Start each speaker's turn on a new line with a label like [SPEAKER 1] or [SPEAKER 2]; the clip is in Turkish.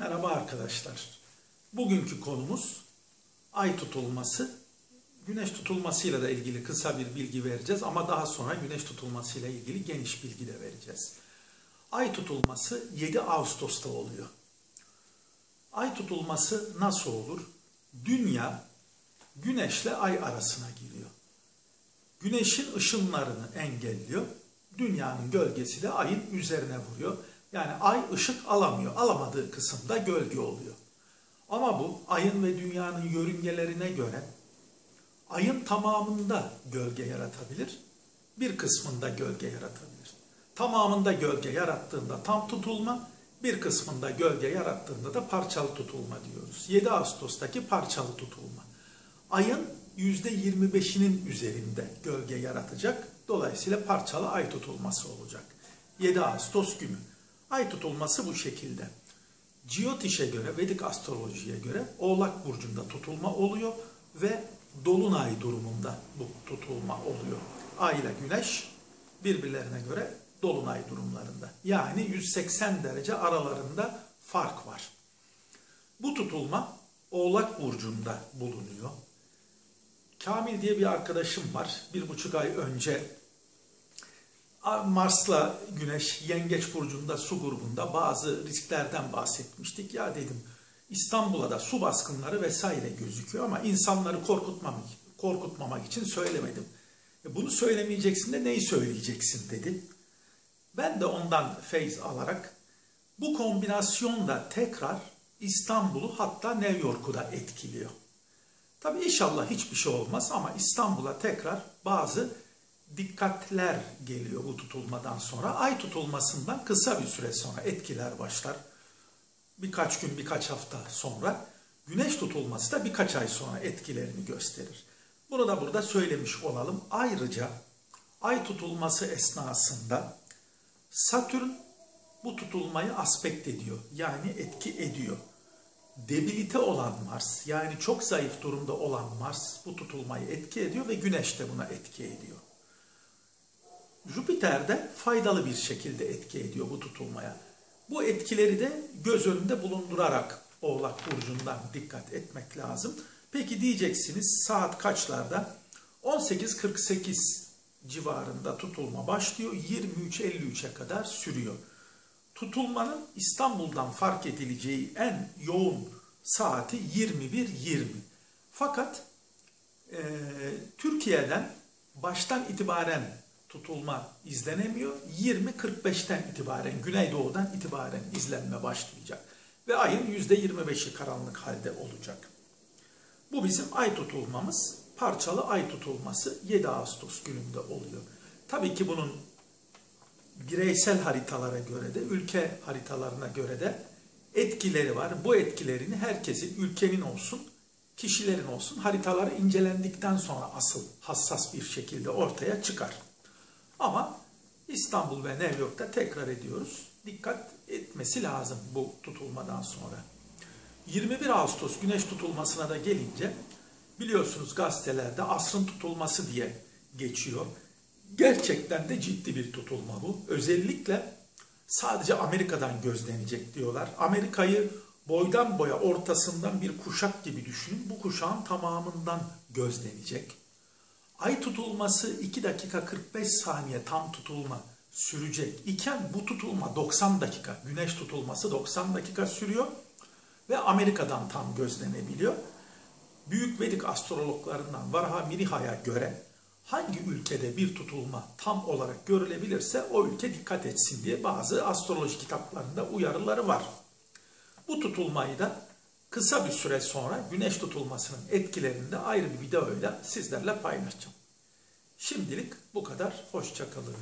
[SPEAKER 1] Merhaba arkadaşlar. Bugünkü konumuz ay tutulması. Güneş tutulmasıyla da ilgili kısa bir bilgi vereceğiz ama daha sonra güneş tutulmasıyla ilgili geniş bilgi de vereceğiz. Ay tutulması 7 Ağustos'ta oluyor. Ay tutulması nasıl olur? Dünya güneşle ay arasına giriyor. Güneşin ışınlarını engelliyor. Dünyanın gölgesi de ayın üzerine vuruyor. Yani ay ışık alamıyor. Alamadığı kısımda gölge oluyor. Ama bu ayın ve dünyanın yörüngelerine göre ayın tamamında gölge yaratabilir. Bir kısmında gölge yaratabilir. Tamamında gölge yarattığında tam tutulma, bir kısmında gölge yarattığında da parçalı tutulma diyoruz. 7 Ağustos'taki parçalı tutulma. Ayın %25'inin üzerinde gölge yaratacak. Dolayısıyla parçalı ay tutulması olacak. 7 Ağustos günü. Ay tutulması bu şekilde. Jyotish'e göre, Vedik astrolojiye göre Oğlak Burcu'nda tutulma oluyor ve Dolunay durumunda bu tutulma oluyor. Ay ile Güneş birbirlerine göre Dolunay durumlarında. Yani 180 derece aralarında fark var. Bu tutulma Oğlak Burcu'nda bulunuyor. Kamil diye bir arkadaşım var. Bir buçuk ay önce Mars'la Güneş Yengeç Burcu'nda su grubunda bazı risklerden bahsetmiştik. Ya dedim İstanbul'a da su baskınları vesaire gözüküyor ama insanları korkutmamak, korkutmamak için söylemedim. E bunu söylemeyeceksin de neyi söyleyeceksin dedi. Ben de ondan feyz alarak bu kombinasyon da tekrar İstanbul'u hatta New York'u da etkiliyor. Tabii inşallah hiçbir şey olmaz ama İstanbul'a tekrar bazı dikkatler geliyor bu tutulmadan sonra. Ay tutulmasından kısa bir süre sonra etkiler başlar. Birkaç gün, birkaç hafta sonra. Güneş tutulması da birkaç ay sonra etkilerini gösterir. Bunu da burada söylemiş olalım. Ayrıca ay tutulması esnasında Satürn bu tutulmayı aspekt ediyor. Yani etki ediyor. Debilite olan Mars yani çok zayıf durumda olan Mars bu tutulmayı etki ediyor ve Güneş de buna etki ediyor. Jüpiter de faydalı bir şekilde etki ediyor bu tutulmaya. Bu etkileri de göz önünde bulundurarak Oğlak Burcu'ndan dikkat etmek lazım. Peki diyeceksiniz saat kaçlarda? 18.48 civarında tutulma başlıyor. 23.53'e kadar sürüyor. Tutulmanın İstanbul'dan fark edileceği en yoğun saati 21.20. Fakat e, Türkiye'den baştan itibaren tutulma izlenemiyor. 20.45'ten itibaren, Güneydoğu'dan itibaren izlenme başlayacak. Ve ayın %25'i karanlık halde olacak. Bu bizim ay tutulmamız, parçalı ay tutulması 7 Ağustos gününde oluyor. Tabii ki bunun bireysel haritalara göre de, ülke haritalarına göre de etkileri var. Bu etkilerini herkesin, ülkenin olsun, kişilerin olsun haritaları incelendikten sonra asıl hassas bir şekilde ortaya çıkar. Ama İstanbul ve New York'ta tekrar ediyoruz. Dikkat etmesi lazım bu tutulmadan sonra. 21 Ağustos güneş tutulmasına da gelince biliyorsunuz gazetelerde asrın tutulması diye geçiyor. Gerçekten de ciddi bir tutulma bu. Özellikle sadece Amerika'dan gözlenecek diyorlar. Amerika'yı boydan boya ortasından bir kuşak gibi düşünün. Bu kuşağın tamamından gözlenecek. Ay tutulması 2 dakika 45 saniye tam tutulma sürecek iken bu tutulma 90 dakika, güneş tutulması 90 dakika sürüyor ve Amerika'dan tam gözlenebiliyor. Büyük Vedik astrologlarından Varaha Miriha'ya göre hangi ülkede bir tutulma tam olarak görülebilirse o ülke dikkat etsin diye bazı astroloji kitaplarında uyarıları var. Bu tutulmayı da kısa bir süre sonra güneş tutulmasının etkilerini de ayrı bir videoyla sizlerle paylaşacağım. Şimdilik bu kadar. Hoşçakalın.